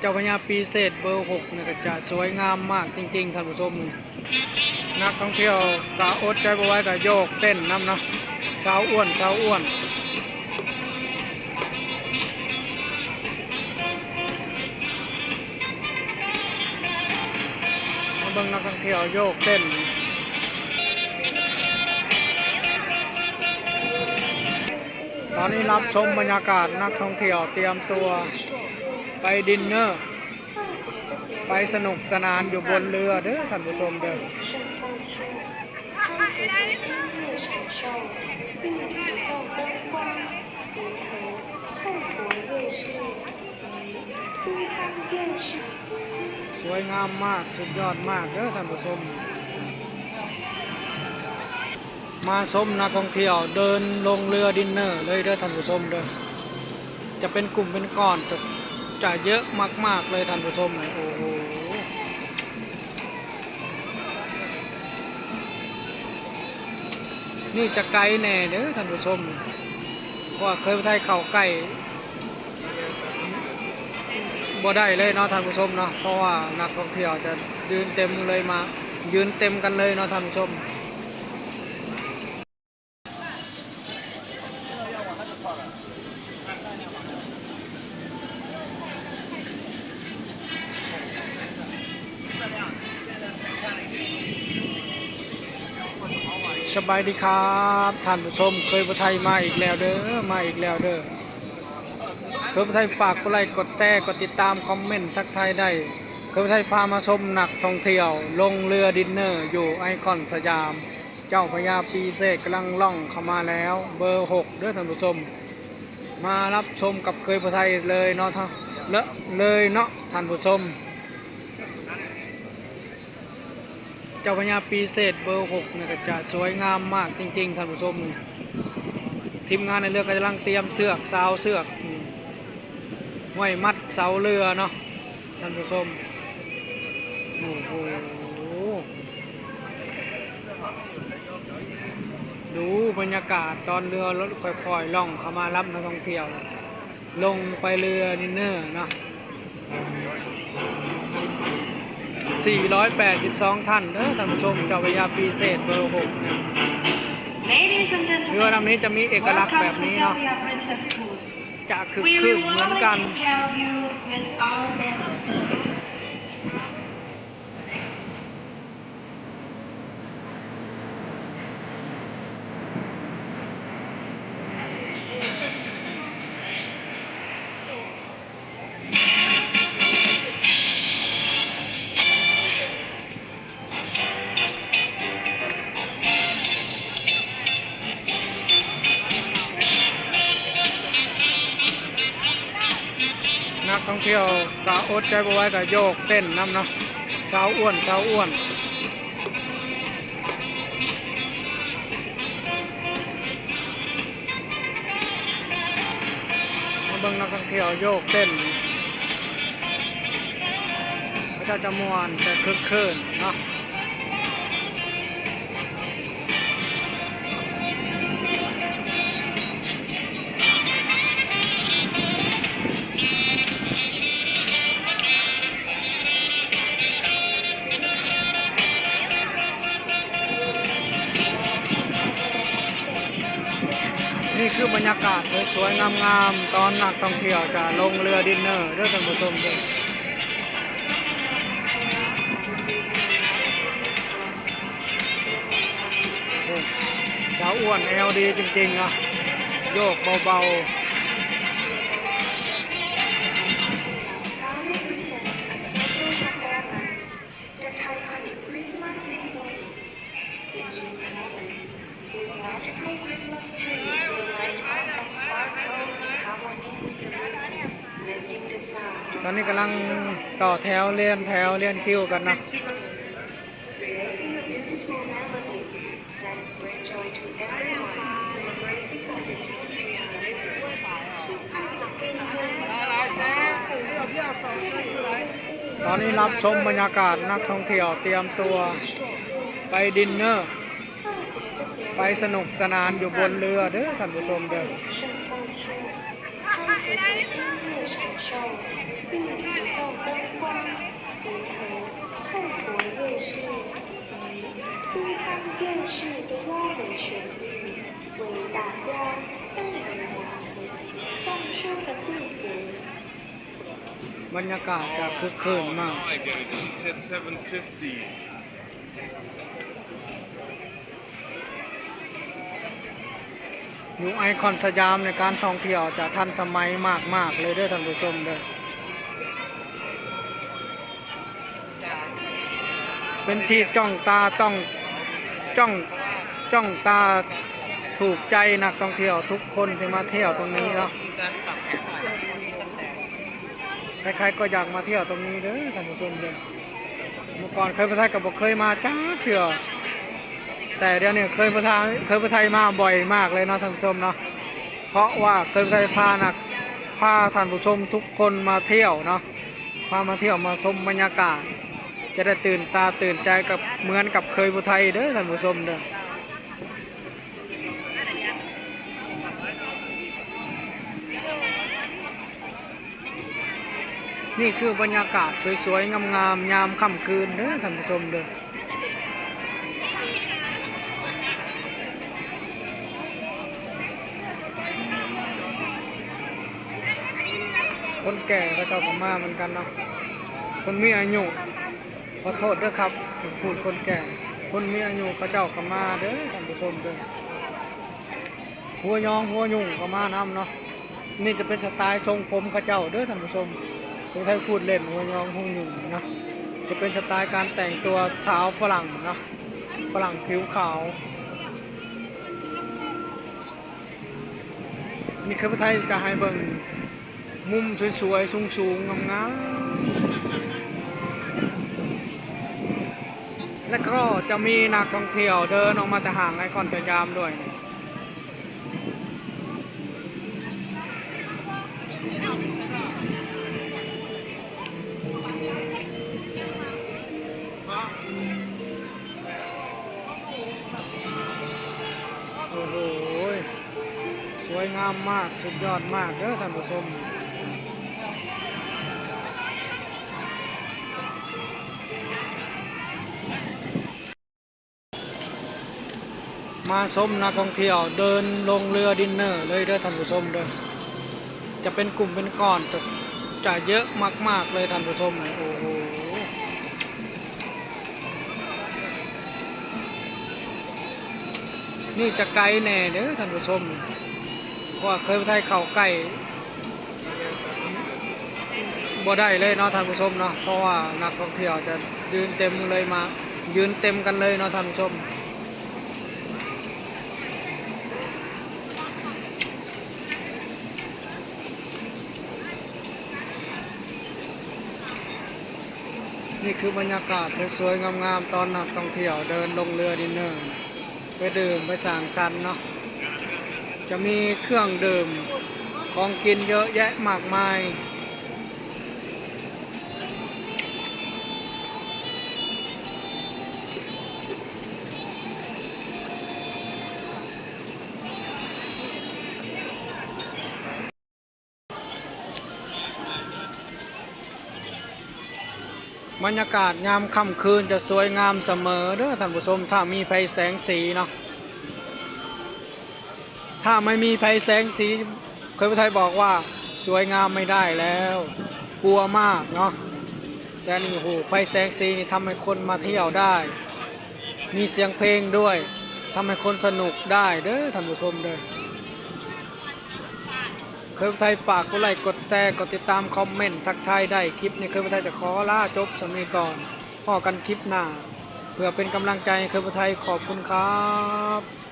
เจ้าพญาปีเศษเบอร์หกเนี่ยก็จะสวยงามมากจริงๆท่านผู้ชมนักท่องเที่ยวกะอดใจบ่ไว้กะโยกเต้นน้ำนะสาวอ้วนสาวอ้วนมาเบิ่งนักท่องเที่ยวโยกเต้นตอนนี้รับชมบรรยากาศนักท่องเที่ยวเตรียมตัว ไปดินเนอร์ ไปสนุกสนานอยู่บนเรือเด้อท่านผู้ชมเด้อสวยงามมากสุดยอดมากเด้อท่านผู้ชมมาชมนักท่องเที่ยวเดินลงเรือดินเนอร์เลยเด้อท่านผู้ชมเด้อจะเป็นกลุ่มเป็นก้อนจะ จะเยอะมาก ๆ เลยท่านผู้ชมเลยโอ้โหนี่จะไกลแน่เด้อท่านผู้ชมเพราะว่าเคยไปไทยเข่าไก่บ่ได้เลยเนาะท่านผู้ชมเนาะเพราะว่านักท่องเที่ยวจะยืนเต็มเลยมา ยืนเต็มกันเลยเนาะท่านผู้ชม สบายดีครับท่านผู้ชมเคยประไทยมาอีกแล้วเด้อมาอีกแล้วเด้อเคยประไทยฝากกดไลค์กดแชร์กดติดตามคอมเมนต์ทักทายได้เคยประไทยพามาชมหนักท่องเที่ยว ลงเรือดินเนอร์อยู่ไอคอนสยาม เจ้าพญาปีเสกกำลังล่องเข้ามาแล้ว เบอร์หกเด้อท่านผู้ชม มารับชมกับเคยประไทยเลยเนาะท่านเลอะเลยเนาะท่านผู้ชม เจ้าพญาปีเศษเบอร์หกเนี่ยก็จะสวยงามมากจริงๆท่านผู้ชมทีมงานในเรือก็กำลังเตรียมเสือกซาวเสือกอืมไว้มัดเสาเรือเนาะท่านผู้ชมโอ้โหดูบรรยากาศตอนเรือรถค่อยๆล่องเข้ามารับนักท่องเที่ยว ลงไปเรือดินเนอร์เนาะ 482 ท่านเด้อท่านผู้ชมเจ้าพระยาปีเศษเบอร์6นะ Ladies and เรือ gentlemen, ลำนี้จะมีเอกลักษณ์แบบ welcome to นี้เนาะ Italia Princess Cruise. จะคือ We คืน will เหมือน only กัน นักท่องเที่ยวกะอดใจบไว้กะโยกเต้นน้ำเนาะสาวอ้วนสาวอ้วนมาเบิ่งนักท่องเที่ยวโยกเต้นเขาจะจมวนแต่คึกคืนเนาะ นี่คือบรรยากาศสวยๆงามๆตอนนักท่องเที่ยวจะลงเรือดินเนอร์ด้วยท่านผู้ชมด้วยสาวอ้วนแอลดีจริงๆนะโยกเบา Now we present a special performance, the Titanic Christmas Symphony. อนนี้กำลังต่อแถวเลียนแถวเลียนคิวกันนะตอนนี้รับชมบรรยากาศนักท่องเที่ยวเตรียมตัวไปดินเนอร์ ไปสนุกสนานอยู่บนเรือเด้อท่านผู้ชมเด้อ 电视的优美旋律，为大家赞美南美，送出了幸福。 บรรยากาศจะคึกคืนมาก I get it. She said 750. อยู่ไอคอนสยามในการท่องเที่ยวจะทันสมัยมาก ๆ เลยเด้อท่านผู้ชมเด้อเป็นที่จ้องตาต้อง จ้องจ้องตาถูกใจนักท่องเที่ยวทุกคนที่มาเที่ยวตรงนี้เนาะใครๆก็อยากมาเที่ยวตรงนี้เด้อท่านผู้ชมเด้อเมื่อก่อนเคยไปไทยกับบอกเคยมาจ้าเที่ยวแต่เดี๋ยวนี้เคยไปไทางเคยไปไทยมาบ่อยมากเลยเนาะท่านผู้ชมเนาะเพราะว่าเคยไปไทยพานักพาท่านผู้ชมทุกคนมาเที่ยวเนาะพามาเที่ยวมาชมบรรยากาศ จะได้ตื่นตาตื่นใจกับเหมือนกับเคยไปไทยเด้อท่านผู้ชมเด้อนี่คือบรรยากาศสวยๆ งามๆ ยามค่ำคืนเด้อท่านผู้ชมเด้อคนแก่ก็เจ้าก็มาเหมือนกันเนาะคนมีอายุ ขอโทษด้วยครับผมพูดคนแก่ คนมีอายุเขาเจ้าก็มาเด้อท่านผู้ชมเด้อหัวยองหัวยุ่งก็มานำเนาะนี่จะเป็นสไตล์ทรงผมเขาเจ้าเด้อท่านผู้ชมผมใช้พูดเล่นหัวยองหัวยุ่งเนาะจะเป็นสไตล์การแต่งตัวสาวฝรั่งเนาะฝรั่งผิวขาวนี่คือประเทศไทยจะให้เบิ่งมุมสวยๆสูงๆงามๆ แล้วก็จะมีนักท่องเที่ยวเดินออกมาแต่ห่างไอคอนสยามด้วยโอ้โห สวยงามมาก สุดยอดมากเด้อท่านผู้ชม มาชมนักท่องเที่ยวเดินลงเรือดินเนอร์เลยเด้อท่านผู้ชมเด้อจะเป็นกลุ่มเป็นก้อนจะจะเยอะมาก ๆ เลยท่านผู้ชมโอ้โหนี่จะไกลแน่เด้อท่านผู้ชมเพราะเคยไปไทยเข่าใกล้บ่ได้เลยเนาะท่านผู้ชมเนาะเพราะว่านักท่องเที่ยวจะยืนเต็มเลยมา ยืนเต็มกันเลยเนาะท่านผู้ชม นี่คือบรรยากาศสวยๆงามๆตอนนักท่องเที่ยวเดินลงเรือดินเนอร์ไปดื่มไปสั่งซันเนาะจะมีเครื่องดื่มของกินเยอะแยะมากมาย บรรยากาศยามค่ำคืนจะสวยงามเสมอเด้อท่านผู้ชมถ้ามีไฟแสงสีเนาะถ้าไม่มีไฟแสงสีเคยพระไทยบอกว่าสวยงามไม่ได้แล้ว กลัวมากเนาะแต่นี่โอ้โหไฟแสงสีนี่ทำให้คนมาเที่ยวได้ มีเสียงเพลงด้วยทำให้คนสนุกได้เด้อท่านผู้ชมเด้อ เคยไทยฝากกดไลค์กดแชร์กดติดตามคอมเมนต์ทักทายได้คลิปนี้เคยไทยจะขอลาจบสำนีก่อนพ่อกันคลิปหน้า เพื่อเป็นกำลังใจเคยไทยขอบคุณครับ